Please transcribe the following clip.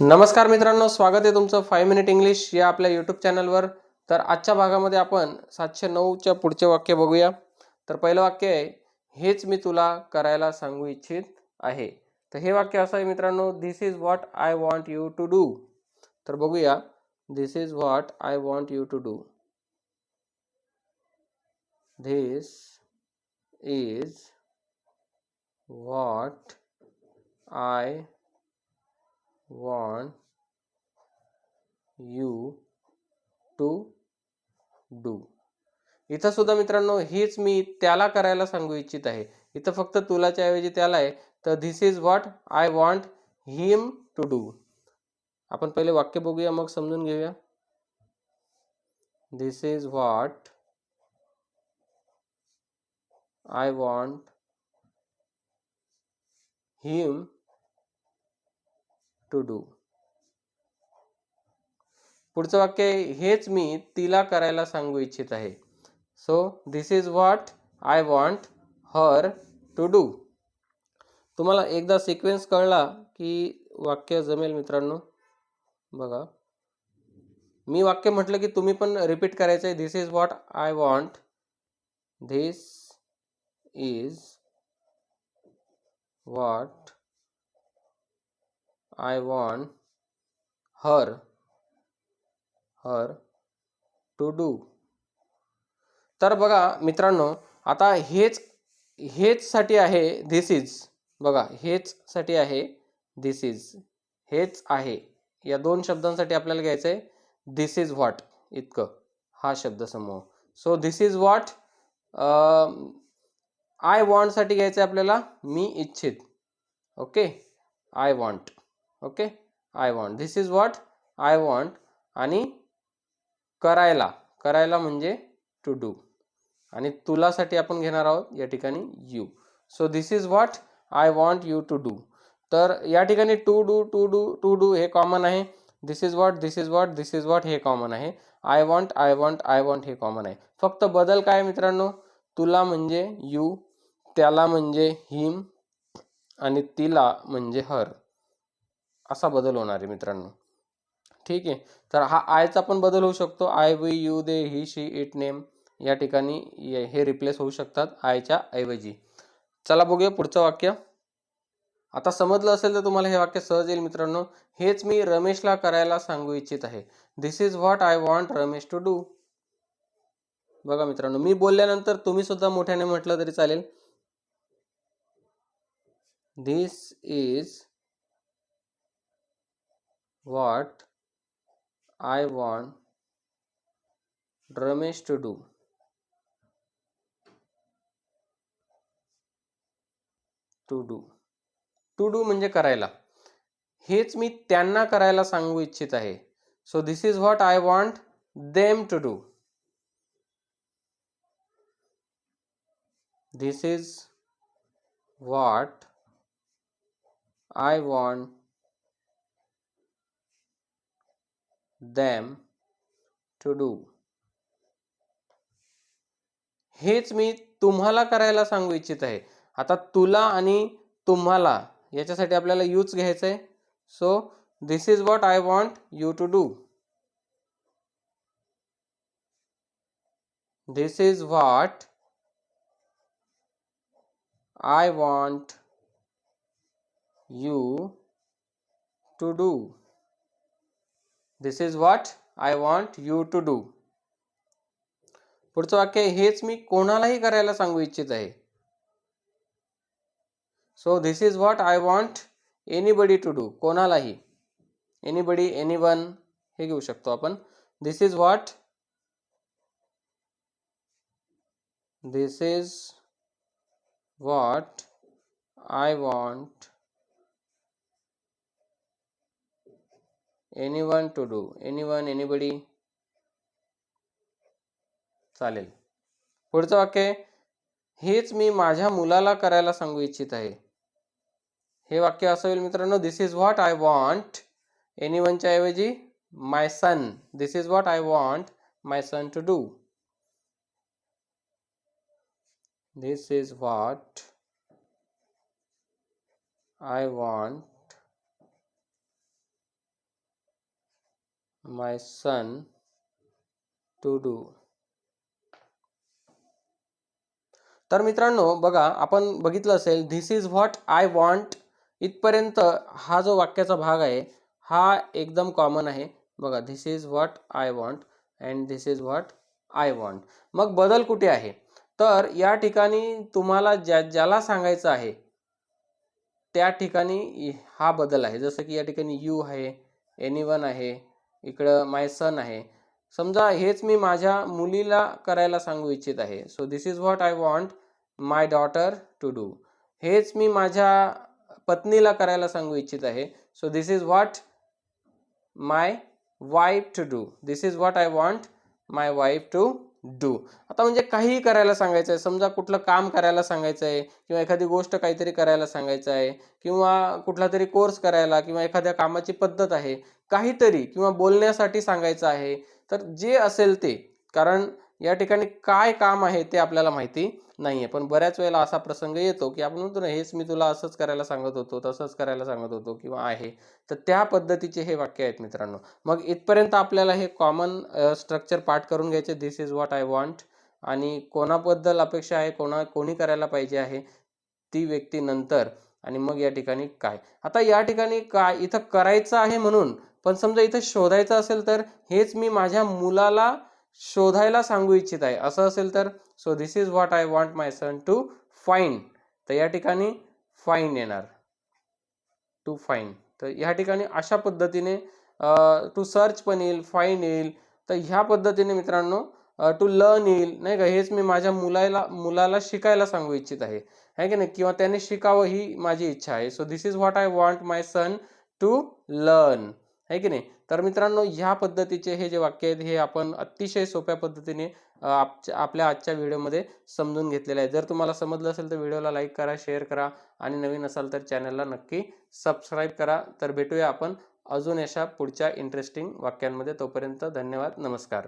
नमस्कार मित्रांनो स्वागत आहे तुमचं फाईव्ह मिनिट इंग्लिश या आपल्या यूट्यूब चॅनलवर तर आजच्या भागामध्ये आपण सातशे नऊच्या पुढचे वाक्य बघूया. तर पहिलं वाक्य आहे हेच मी तुला करायला सांगू इच्छित आहे. तर हे वाक्य असं आहे मित्रांनो this is what I want you to do तर बघूया this is what I want you to do this is what I want you to do. इथं सुद्धा मित्रांनो हीच मी त्याला करायला सांगू इच्छित आहे. इथं फक्त तुलाच्या ऐवजी त्याला आहे. तर this is what I want him to do आपण पहिले वाक्य बघूया मग समजून घेऊया. This is what I want him to do पुढचं वाक्य हेच मी तिला करायला सांगू इच्छित आहे. So this is what I want her to do तुम्हाला एकदा सिक्वेन्स कळला की वाक्य जमेल मित्रांनो? बघा. मी वाक्य म्हटलं की तुम्ही पण रिपीट करायचं आहे this is what I want this is what I want her her to do तर बघा मित्रांनो आता हेच हेच साठी आहे धिस इज बघा हेच साठी आहे धिस इज हेच आहे. या दोन शब्दांसाठी आपल्याला घ्यायचं आहे धिस इज व्हॉट इतकं. हा शब्द समूह. So this is what I वॉन्टसाठी घ्यायचं आहे आपल्याला मी इच्छित. Okay I want okay? I want this is what I want आणि करायला. करायला म्हणजे टू डू आणि तुलासाठी आपण घेणार आहोत या ठिकाणी you so this is what I want you to do तर या ठिकाणी to do to do to do हे कॉमन आहे. This is what this is what this is what हे कॉमन आहे. I want I want I want हे common आहे. फक्त बदल काय मित्रांनो? तुला म्हणजे यू त्याला म्हणजे हिम आणि तिला म्हणजे हर असा बदल होणार आहे मित्रांनो. ठीक आहे. तर हा आयचा पण बदल होऊ शकतो. I we you they he she it name या ठिकाणी ये- हे रिप्लेस होऊ शकतात आयच्या ऐवजी. चला बघूया पुढचं वाक्य. आता समजलं असेल तर तुम्हाला हे वाक्य सहज येईल मित्रांनो. हेच मी रमेशला करायला सांगू इच्छित आहे. This is what I want Ramesh to do बघा मित्रांनो मी बोलल्यानंतर तुम्ही सुद्धा मोठ्याने म्हटलं तरी चालेल. This is what I want Ramesh to do. To do to do म्हणजे करायला. हेच मी त्यांना करायला सांगू इच्छित आहे. So this is what I want them to do this is what I want them to do हेच मी तुम्हाला करायला सांगू इच्छित आहे. आता तुला आणि तुम्हाला याच्यासाठी आपल्याला यूज घ्यायचं आहे so this is what I want you to do this is what I want you to do this is what I want you to do पुढचं वाक्य हेच मी कोणालाही करायला सांगू इच्छित आहे. So this is what I want anybody to do कोणालाही. एनीबडी एनी वन हे घेऊ शकतो आपण. This is what this is what I want anyone to do anyone anybody चालेल. पुढचं वाक्य हेच मी माझ्या मुलाला करायला सांगू इच्छित आहे. हे वाक्य असं होईल मित्रांनो this is what I want any वनच्या ऐवजी my son this is what I want my son to do this is what I want my son to do तर मित्रांनो बघा आपण बघितलं असेल this is what I want इथपर्यंत हा जो वाक्याचा भाग आहे हा एकदम कॉमन आहे. बघा this is what I want and this is what I want मग बदल कुठे आहे? तर या ठिकाणी तुम्हाला ज्या ज्याला सांगायचं आहे त्या ठिकाणी हा बदल आहे. जसं की या ठिकाणी यू आहे एनी वन आहे इकडं माय सन आहे. समजा हेच मी माझ्या मुलीला करायला सांगू इच्छित आहे. So this is what I want my daughter to do हेच मी माझ्या पत्नीला करायला सांगू इच्छित आहे. So this is what my wife to do this is what I want my wife to do आता म्हणजे काहीही करायला सांगायचं आहे समजा कुठलं काम करायला सांगायचं आहे किंवा एखादी गोष्ट काहीतरी करायला सांगायचं आहे किंवा कुठला तरी कोर्स करायला किंवा एखाद्या कामाची पद्धत आहे. काहीतरी किंवा बोलण्यासाठी सांगायचं आहे. तर जे असेल ते. कारण या ठिकाणी काय काम आहे ते आपल्याला माहिती नाही आहे पण बऱ्याच वेळेला असा प्रसंग येतो की आपण म्हणतो ना हेच मी तुला असंच करायला सांगत होतो तसंच करायला सांगत होतो किंवा आहे. तर त्या पद्धतीचे हे वाक्य आहेत मित्रांनो. मग इथपर्यंत आपल्याला हे कॉमन स्ट्रक्चर पाठ करून घ्यायचे. This is what I want आणि कोणाबद्दल अपेक्षा आहे कोणा कोणी करायला पाहिजे आहे ती व्यक्ती नंतर. आणि मग या ठिकाणी काय? आता या ठिकाणी काय? इथं करायचं आहे म्हणून. पण समजा इथं शोधायचं असेल तर हेच मी माझ्या मुलाला शोधायला सांगू इच्छित आहे. असं असेल तर so this is what I want my son to fine तर या ठिकाणी फाईन येणार. टू फाईन तर ह्या ठिकाणी अशा पद्धतीने टू सर्च पण येईल फाईन येईल. तर ह्या पद्धतीने मित्रांनो टू लर्न येईल. नाही का? हेच मी माझ्या मुलाला मुलाला शिकायला सांगू इच्छित आहे. है की नाही? किंवा त्याने शिकावं ही माझी इच्छा आहे. So this is what I want my son to learn आहे की नाही? तर मित्रांनो ह्या पद्धतीचे हे जे वाक्य आहेत हे आपण अतिशय सोप्या पद्धतीने आपल्या आजच्या व्हिडिओमध्ये समजून घेतलेलं आहे. जर तुम्हाला समजलं असेल तर व्हिडिओला लाईक करा शेअर करा आणि नवीन असाल तर चॅनलला नक्की सबस्क्राईब करा. तर भेटूया आपण अजून अशा पुढच्या इंटरेस्टिंग वाक्यांमध्ये. तोपर्यंत धन्यवाद नमस्कार.